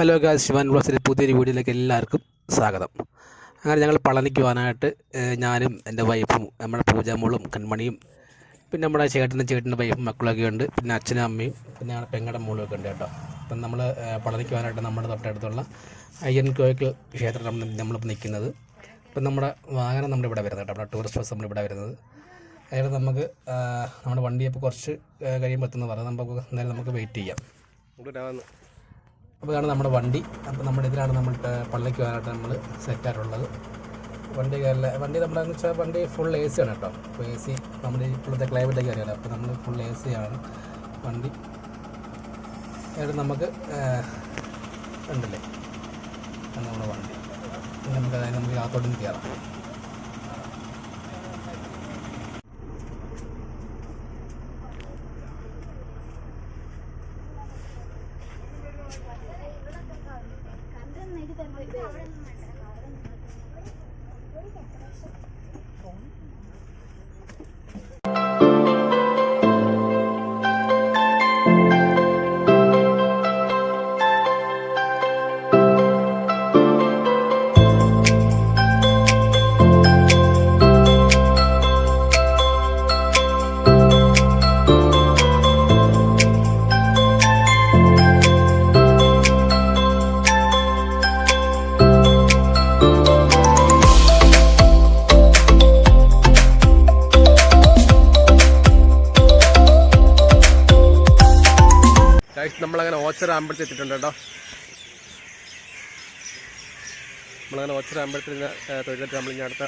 Hello Gauss Shivan ബ്ലോസിന്റെ പുതിയൊരു വീഡിയോയിലേക്ക് എല്ലാവർക്കും സ്വാഗതം. അങ്ങനെ ഞങ്ങൾ പളനിക്ക് പോകാനായിട്ട് ഞാനും എന്റെ വൈഫും നമ്മുടെ പൂജാമോളും കൺമണിയും പിന്നെ നമ്മുടെ ചേട്ടനും ചേട്ടന്റെ വൈഫും മക്കളൊക്കെ ഉണ്ട്. പിന്നെ അച്ഛനും അമ്മയും പിന്നെ ഞങ്ങളുടെ പെങ്ങളുടെ മോളും ഒക്കെ ഉണ്ട് കേട്ടോ. അപ്പം നമ്മൾ പളനിക്ക് പോകാനായിട്ട് നമ്മുടെ തൊട്ടടുത്തുള്ള അയ്യൻ കോയക്കൽ ക്ഷേത്രം നമ്മളിപ്പോൾ നിൽക്കുന്നത്. ഇപ്പം നമ്മുടെ വാഹനം നമ്മുടെ ഇവിടെ വരുന്നത് കേട്ടോ. നമ്മുടെ ടൂറിസ്റ്റ് ബസ് നമ്മളിവിടെ വരുന്നത്. അതായത് നമുക്ക് നമ്മുടെ വണ്ടി ഇപ്പോൾ കുറച്ച് കഴിയുമ്പോൾ എത്തുന്ന പറഞ്ഞാൽ നമുക്ക് എന്തായാലും നമുക്ക് വെയിറ്റ് ചെയ്യാം. അപ്പോൾ ഇതാണ് നമ്മുടെ വണ്ടി. അപ്പോൾ നമ്മുടെ ഇതിലാണ് നമ്മൾ പള്ളിക്ക് വരാനായിട്ട് നമ്മൾ സെറ്റായിട്ടുള്ളത് വണ്ടി കയറില്ല വണ്ടി നമ്മുടെ എന്ന് വെച്ചാൽ വണ്ടി ഫുൾ എ സി ആണ് കേട്ടോ. അപ്പോൾ എ സി നമ്മുടെ ഇപ്പോഴത്തെ ക്ലൈമറ്റൊക്കെ അറിയാലോ. അപ്പോൾ നമ്മൾ ഫുൾ എ സി ആണ് വണ്ടി. അതായത് നമുക്ക് ഉണ്ടല്ലേ? നമ്മുടെ വണ്ടി. നമുക്ക് അതായത് നമുക്ക് അകത്തോട്ട് കയറാം ഓച്ചറ അമ്പലത്തിൽ എത്തിയിട്ടുണ്ട് കേട്ടോ. നമ്മളങ്ങനെ ഓച്ചറ അമ്പലത്തിൽ നിന്ന് തൊഴിലെത്തി ഇനി അടുത്ത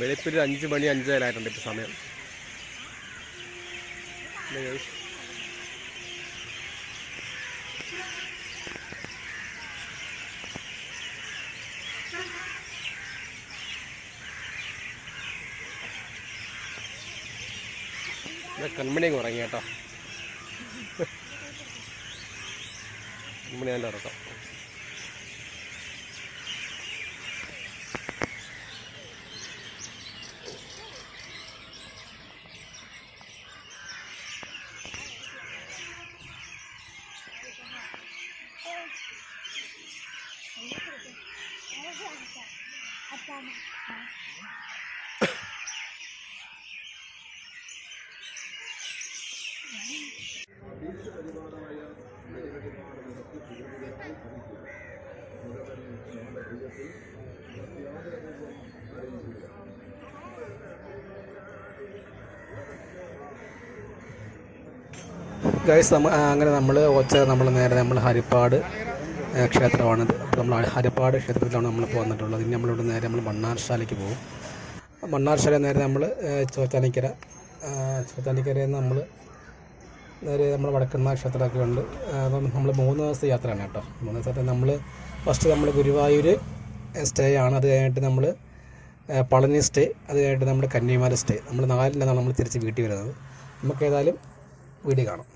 വെളുപ്പിൽ അഞ്ച് മണി അഞ്ചേലായിട്ടുണ്ട് ഇപ്പോൾ സമയം. ഇവിടെ കൺമണി ഉറങ്ങി കേട്ടോ. കൺമണി നല്ല ഉറക്കം ഗൈസ് നമ്മ അങ്ങനെ നമ്മൾ ഒച്ച നമ്മൾ നേരെ നമ്മൾ ഹരിപ്പാട് ക്ഷേത്രമാണ് അപ്പോൾ നമ്മൾ ഹരിപ്പാട് ക്ഷേത്രത്തിലാണ് നമ്മൾ വന്നിട്ടുള്ളത് ഇനി നമ്മളിവിടെ നേരെ നമ്മൾ മണ്ണാർശാലയ്ക്ക് പോകും. മണ്ണാർശാല നേരെ നമ്മൾ ചോറ്റാനിക്കര ചോറ്റാനിക്കരയിൽ നിന്ന് നമ്മൾ നേരെ നമ്മൾ വടക്കുന്ന ക്ഷേത്രമൊക്കെ ഉണ്ട് അപ്പം നമ്മൾ മൂന്ന് ദിവസത്തെ യാത്രയാണ് കേട്ടോ. മൂന്ന് ദിവസത്തെ നമ്മൾ ഫസ്റ്റ് നമ്മൾ ഗുരുവായൂർ സ്റ്റേ ആണ്. അത് കഴിഞ്ഞിട്ട് നമ്മൾ പളനി സ്റ്റേ അത് കഴിഞ്ഞിട്ട് നമ്മൾ കന്യാകുമാരി സ്റ്റേ നമ്മൾ നാലിനാണ് നമ്മൾ തിരിച്ച് വീട്ടിൽ വരുന്നത്. നമുക്ക് ഏതായാലും വീഡിയോ കാണാം.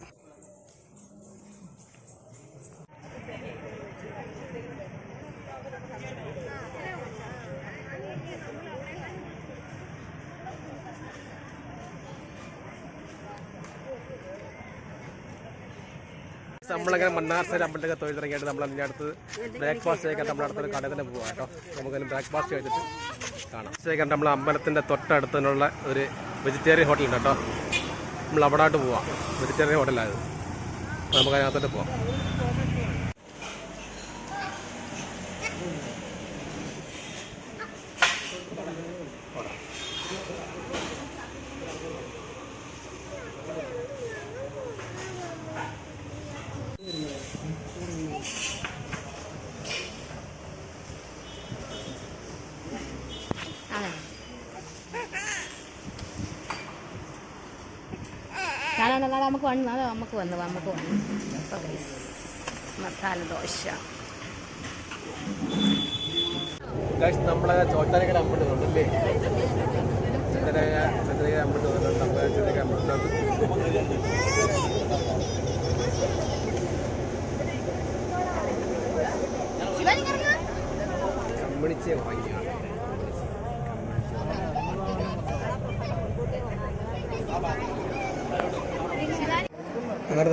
നമ്മളങ്ങനെ മണ്ണാർസൈഡ് അമ്പലത്തിലൊക്കെ തൊഴിലിറങ്ങിയിട്ട് നമ്മൾ അതിന്റെ അടുത്ത് ബ്രേക്ക്ഫാസ്റ്റ് കഴിക്കാൻ നമ്മുടെ അടുത്തൊരു കടയിൽ തന്നെ പോകാം കേട്ടോ. നമുക്കതിന് ബ്രേക്ക്ഫാസ്റ്റ് കഴിച്ചിട്ട് കാണാം. ശരിക്കും നമ്മൾ അമ്പലത്തിന്റെ തൊട്ടടുത്തുള്ള ഒരു വെജിറ്റേറിയൻ ഹോട്ടലുണ്ട് കേട്ടോ. നമ്മൾ അവിടായിട്ട് പോവാം. വെജിറ്റേറിയൻ ഹോട്ടലായത് നമുക്ക് അതിനകത്തോട്ട് പോവാം. നാളെ നമുക്ക് വന്ന് നാളെ നമുക്ക് വന്ന് നമുക്ക് വന്ന്. അപ്പോൾ മസാല ദോശ. നമ്മളെ ചോറ്റാനിക്കര അമ്പലം ഉണ്ടല്ലേ ചന്ദ്രക ചന്ദ്രക അമ്പലം വന്നിട്ടുണ്ട് നമ്മളെ ചന്ദ്രക അമ്പലത്തിനകത്ത് കമ്പണിച്ചേ വാങ്ങിയാണ്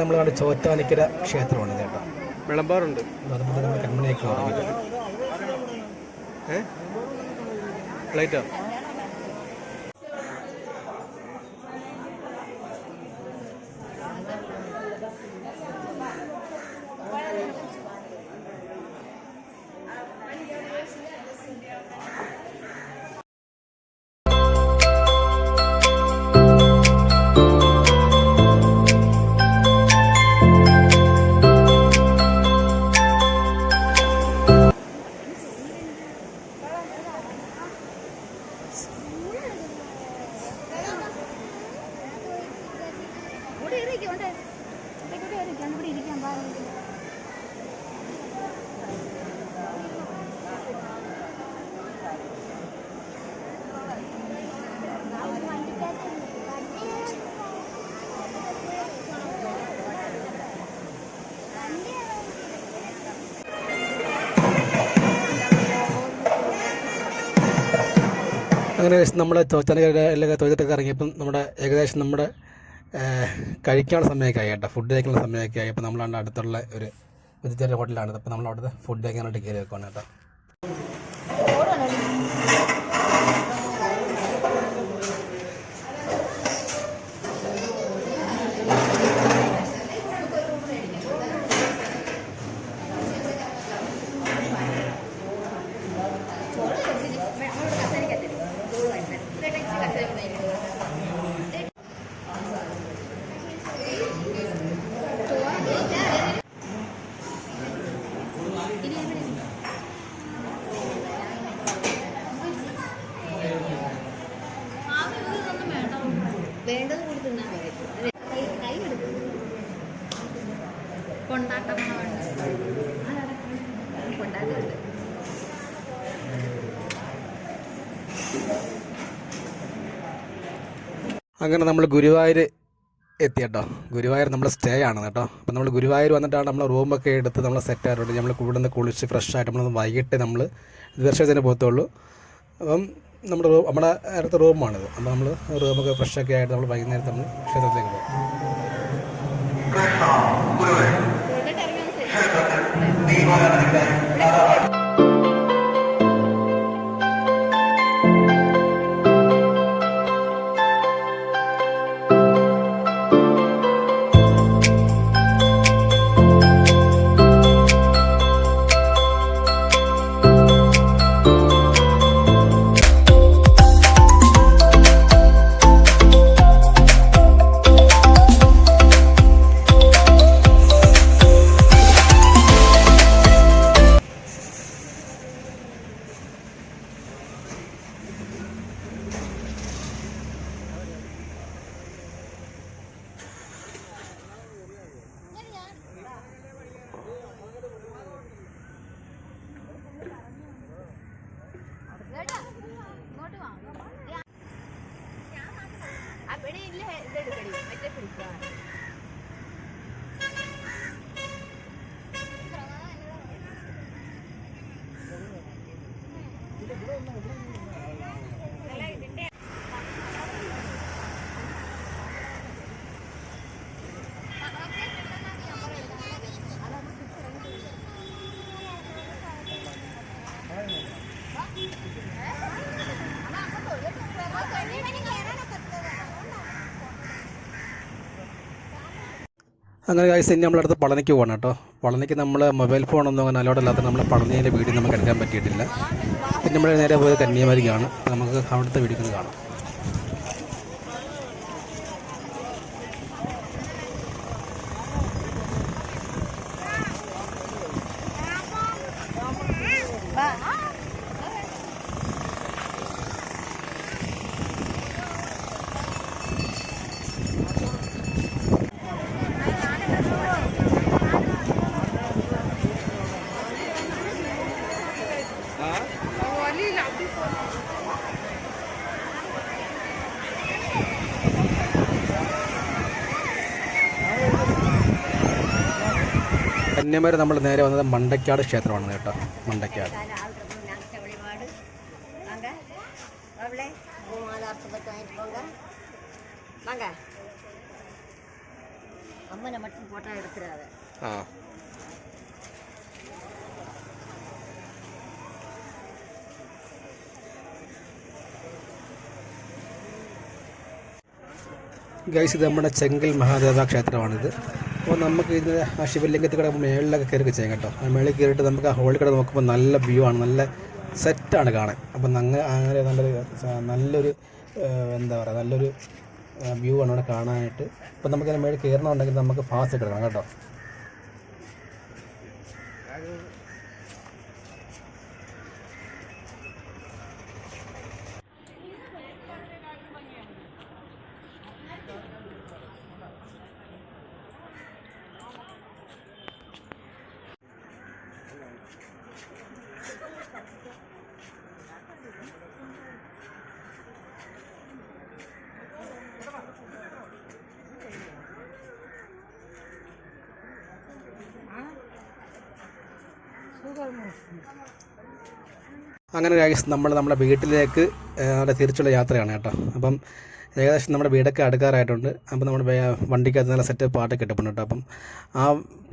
നമ്മൾ കണ്ട ചോറ്റാനിക്കര ക്ഷേത്രമാണ് കേട്ടോ. വിളമ്പാറുണ്ട്. അതുപോലെ നമ്മൾ കൺമണിയൊക്കെ തുടങ്ങിയിട്ട് അങ്ങനെ നമ്മൾ ചോറ്റാനിക്കര തൊഴിലൊക്കെ ഇറങ്ങിയപ്പം നമ്മുടെ ഏകദേശം നമ്മുടെ കഴിക്കാനുള്ള സമയമൊക്കെ ആയി കേട്ടോ. ഫുഡ് കഴിക്കാനുള്ള സമയമൊക്കെ ആയി. അപ്പോൾ നമ്മളാണ്ട് അടുത്തുള്ള ഒരു വെജിറ്റേറിയൻ ഹോട്ടലാണ് അപ്പോൾ നമ്മൾ അവിടുത്തെ ഫുഡ് കഴിക്കാനായിട്ട് കയറി വെക്കുവാണ് കേട്ടോ. വേണ്ടത് കൂടി തിന്നാൻ കൈ അങ്ങനെ നമ്മൾ ഗുരുവായൂർ എത്തി കേട്ടോ ഗുരുവായൂർ നമ്മൾ സ്റ്റേ ആണ് കേട്ടോ. അപ്പോൾ നമ്മൾ ഗുരുവായൂർ വന്നിട്ടാണ് നമ്മൾ റൂമൊക്കെ എടുത്ത് നമ്മൾ സെറ്റ് ആയിട്ടുണ്ട് നമ്മൾ കൂടുതൽ കുളിച്ച് ഫ്രഷ് ആയിട്ട് നമ്മൾ വൈകിട്ട് നമ്മൾ ദർശനത്തിന് പോകത്തുള്ളൂ. അപ്പം നമ്മുടെ റൂം നമ്മുടെ അടുത്ത റൂമാണിത്. അപ്പോൾ നമ്മൾ റൂമൊക്കെ ഫ്രഷൊക്കെ ആയിട്ട് നമ്മൾ വൈകുന്നേരത്ത് നമ്മൾ ക്ഷേത്രത്തിലേക്ക് പോകും. അവിടെ ഇല്ല ഇതെടുക്കടി മറ്റേ ഫിൽറ്റർ അങ്ങനെ കാഴ്ച ഇനി നമ്മളടുത്ത് പളനിക്ക് പോകണം കേട്ടോ. പളനിക്ക് നമ്മൾ മൊബൈൽ ഫോണൊന്നും അങ്ങനെ അലോഡ് അല്ലാത്ത നമ്മൾ പളനിയിലെ വീഡിയോ നമുക്ക് എടുക്കാൻ പറ്റിയിട്ടില്ല. പിന്നെ നമ്മൾ നേരെ പോയത് കന്യാകുമാരിക്കാണ്. നമുക്ക് അവിടുത്തെ വീഡിയോ കാണാം. കന്യാകുമാരി നമ്മൾ നേരെ വന്നത് മണ്ടക്കാട് ക്ഷേത്രമാണ് കേട്ടോ മണ്ടക്കാട് வழிபாடு வாங்க அவளே மாதார்த்தத்தை வாங்கிட்டு போங்க வாங்க அம்மனை மட்டும் போட்டோ எடுத்துடாத ആ ഗൈസ് ഇത് നമ്മുടെ ചെങ്കൽ മഹാദേവ ക്ഷേത്രമാണിത്. അപ്പോൾ നമുക്ക് ഇത് ആ ശിവലിംഗത്തിൽ കൂടെ മേളിലൊക്കെ കയറി ചെയ്യാം കേട്ടോ. ആ മേളിൽ കയറിയിട്ട് നമുക്ക് ആ ഹോളിൽ കൂടെ നോക്കുമ്പോൾ നല്ല വ്യൂ ആണ് നല്ല സെറ്റാണ് കാണാൻ. അപ്പം അങ്ങനെ അങ്ങനെ നല്ലൊരു നല്ലൊരു എന്താ പറയുക നല്ലൊരു വ്യൂ ആണ് അവിടെ കാണാനായിട്ട്. അപ്പം നമുക്കതിന് മേളിൽ കയറണമെന്നുണ്ടെങ്കിൽ നമുക്ക് ഫാസ്റ്റ് എടുക്കണം കേട്ടോ. അങ്ങനെ ഗൈസ് നമ്മൾ നമ്മുടെ വീട്ടിലേക്ക് അവിടെ തിരിച്ചുള്ള യാത്രയാണ് കേട്ടോ. അപ്പം ഏകദേശം നമ്മുടെ വീടൊക്കെ അടുക്കാറായിട്ടുണ്ട്. അപ്പം നമ്മുടെ വണ്ടിക്കകത്ത് നല്ല സെറ്റ് പാട്ടൊക്കെ കിട്ടപ്പെടുന്നു കേട്ടോ. അപ്പം ആ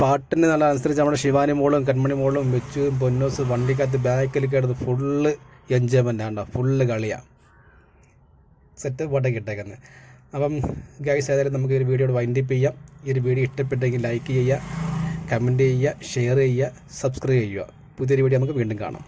പാട്ടിന് നല്ല അനുസരിച്ച് നമ്മുടെ ശിവാനി മോളും കൺമണി മോളും വെച്ച് പൊന്നോസ് വണ്ടിക്കകത്ത് ബാക്കിൽ കിടന്ന് ഫുള്ള് എൻജോയ്മെന്റ് ആണ് ഫുള്ള് കളിയാണ് സെറ്റ് പാട്ടൊക്കെ ഇട്ടേക്കുന്നത് അപ്പം ഗൈസ് ഏതായാലും നമുക്ക് ഈ ഒരു വീഡിയോ വൈൻഡപ്പ് ചെയ്യാം. ഈ ഒരു വീഡിയോ ഇഷ്ടപ്പെട്ടെങ്കിൽ ലൈക്ക് ചെയ്യുക. കമന്റ് ചെയ്യുക ഷെയർ ചെയ്യുക സബ്സ്ക്രൈബ് ചെയ്യുക. പുതിയൊരു വീഡിയോ നമുക്ക് വീണ്ടും കാണാം.